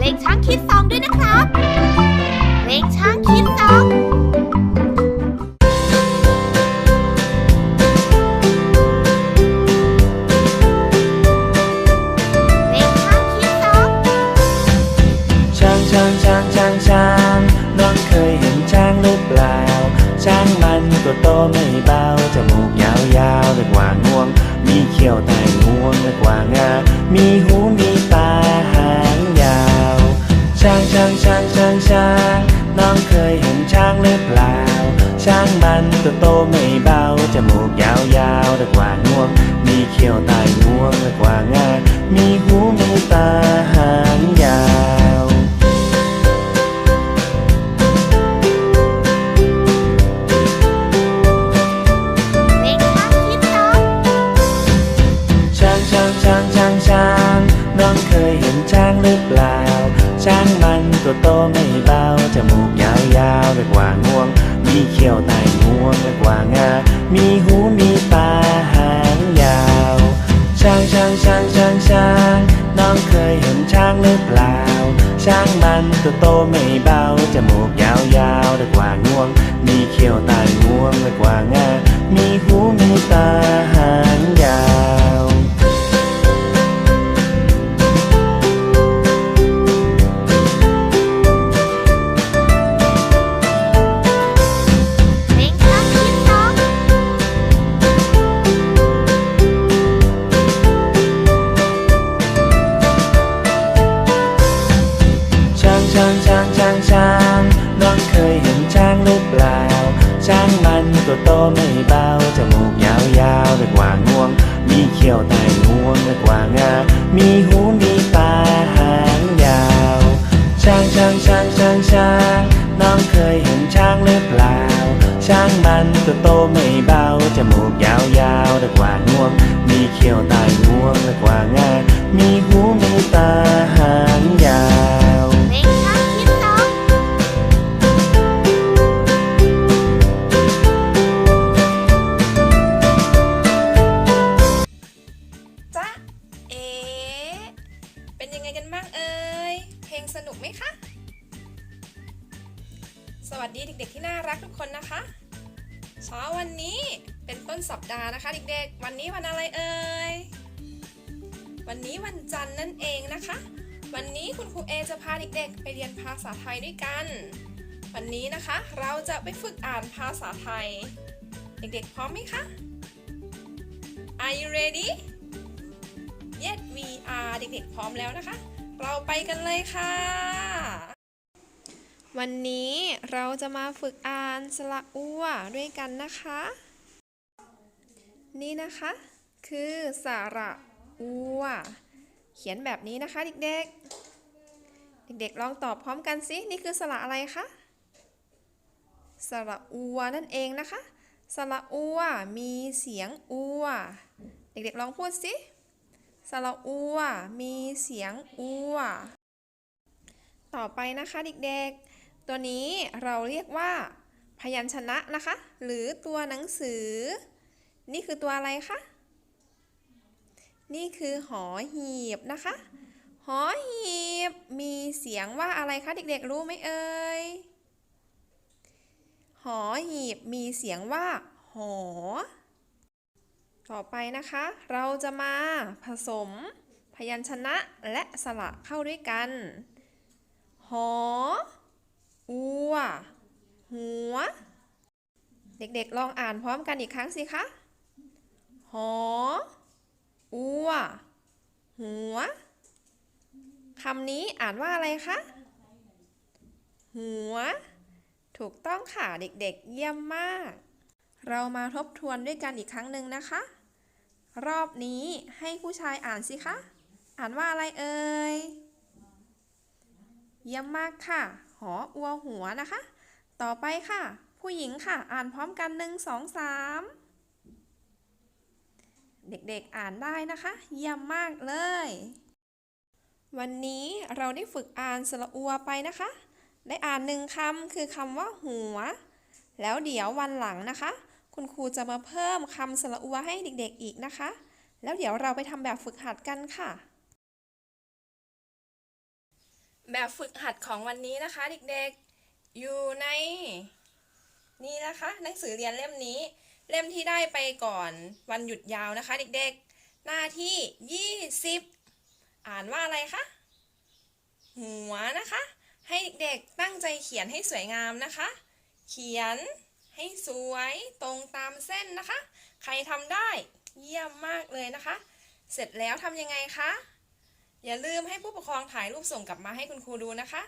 เพลงช้างคิดซองด้วยนะครับเพลงช้างคิดซองเพลงช้างคิดซองช้างช้างช้างช้างช้างน้องเคยเห็นช้างหรือเปล่า ช้างมันตัวโตไม่เบาจมูกยาวยาวๆเรียกว่างวง มีเขี้ยวต่ง ห็นช้างหรือเปล่า ช้างมันตัวโตไม่เบา จมูกยาวยาวๆเรียกว่างวง มีเขี้ยวใต้งวงเรียกว่างา มีหูมีตาหางยาวเพลงช้างคิดซองช้างช้างช้างช้างช้างน้องเคยเห็นช้างหรือเปล่า ช้างมันตัวโตไม่เบา จมูกยาวยาวๆเรียกว่างวง มีเขี้ยวใต้งวงเรียกว่างา มีหูางช้างช้างน้องเคยเห็นช้างหรือเปล่า ช้างมันตัวโตไม่เบาจมูกยาวยาวๆเรียกว่างวง มีเขี้ยวใต้งวงเรียกว่างา มีหูมีตาหางยาว ช้างช้างช้างช้างช้างน้องเคยเห็นช้างหรือเปล่า ช้างมันตัวโตไม่เบาจมูกยาวยาวๆเรียกว่างวง มีเขี้ยวใต้งวงเรียกว่างา มีหู เด็กๆที่น่ารักทุกคนนะคะเช้าวันนี้เป็นต้นสัปดาห์นะคะ เด็กๆ วันนี้วันอะไรเอ่ย วันนี้วันจันทร์นั่นเองนะคะ วันนี้คุณครูเอจะพาเด็กๆ ไปเรียนภาษาไทยด้วยกัน วันนี้นะคะเราจะไปฝึกอ่านภาษาไทย เด็กๆ พร้อมไหมคะ Are you ready? Yes we are เด็กๆ พร้อมแล้วนะคะ เราไปกันเลยค่ะ วันนี้เราจะมาฝึกอ่านสระอัวด้วยกันนะคะ นี่นะคะ คือสระอัว เขียนแบบนี้นะคะเด็กๆ เด็กๆลองตอบพร้อมกันสิ นี่คือสระอะไรคะ สระอัวนั่นเองนะคะ สระอัวมีเสียงอัว เด็กๆลองพูดสิ สระอัวมีเสียงอัวต่อไปนะคะเด็กๆ ตัวนี้เราเรียกว่า พยัญชนะนะคะ หรือตัวหนังสือ นี่คือตัวอะไรคะ นี่คือหอหีบนะคะ หอหีบมีเสียงว่าอะไรคะเด็กๆรู้ไหมเอ่ย หอหีบมีเสียงว่า หอ ต่อไปนะคะ เราจะมาผสมพยัญชนะและสระเข้าด้วยกัน หอว หัว เด็กๆ ลองอ่านพร้อมกันอีกครั้งสิคะ หอ อัว หัว คำนี้อ่านว่าอะไรคะ หัว ถูกต้องค่ะ เด็กๆ เยี่ยมมาก เรามาทบทวนด้วยกันอีกครั้งหนึ่งนะคะ รอบนี้ให้ผู้ชายอ่านสิคะ อ่านว่าอะไรเอ่ย เยี่ยมมากค่ะ หอ อัว หัวนะคะ ต่อไปค่ะ ผู้หญิงค่ะ อ่านพร้อมกันหนึ่งสองสามเด็กๆอ่านได้นะคะ เยี่ยมมากเลย วันนี้เราได้ฝึกอ่านสระอัวไปนะคะ ได้อ่านหนึ่งคำคือคำว่าหัว แล้วเดี๋ยววันหลังนะคะ คุณครูจะมาเพิ่มคำสระอัวให้เด็กๆอีกนะคะ แล้วเดี๋ยวเราไปทำแบบฝึกหัดกันค่ะ แบบฝึกหัดของวันนี้นะคะ เด็กๆ อยู่ใน นี่นะคะ หนังสือเรียนเล่มนี้ เล่มที่ได้ไปก่อนวันหยุดยาวนะคะ เด็กๆ หน้าที่ 20 อ่านว่าอะไรคะ หัวนะคะ ให้เด็กๆตั้งใจเขียนให้สวยงามนะคะ เขียนให้สวยตรงตามเส้นนะคะ ใครทำได้เยี่ยมมากเลยนะคะ เสร็จแล้วทำยังไงคะ อย่าลืมให้ผู้ปกครองถ่ายรูปส่งกลับมาให้คุณครูดูนะคะ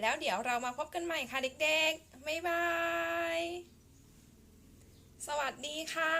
แล้วเดี๋ยวเรามาพบกันใหม่ค่ะเด็กๆบ๊ายบาย สวัสดีค่ะ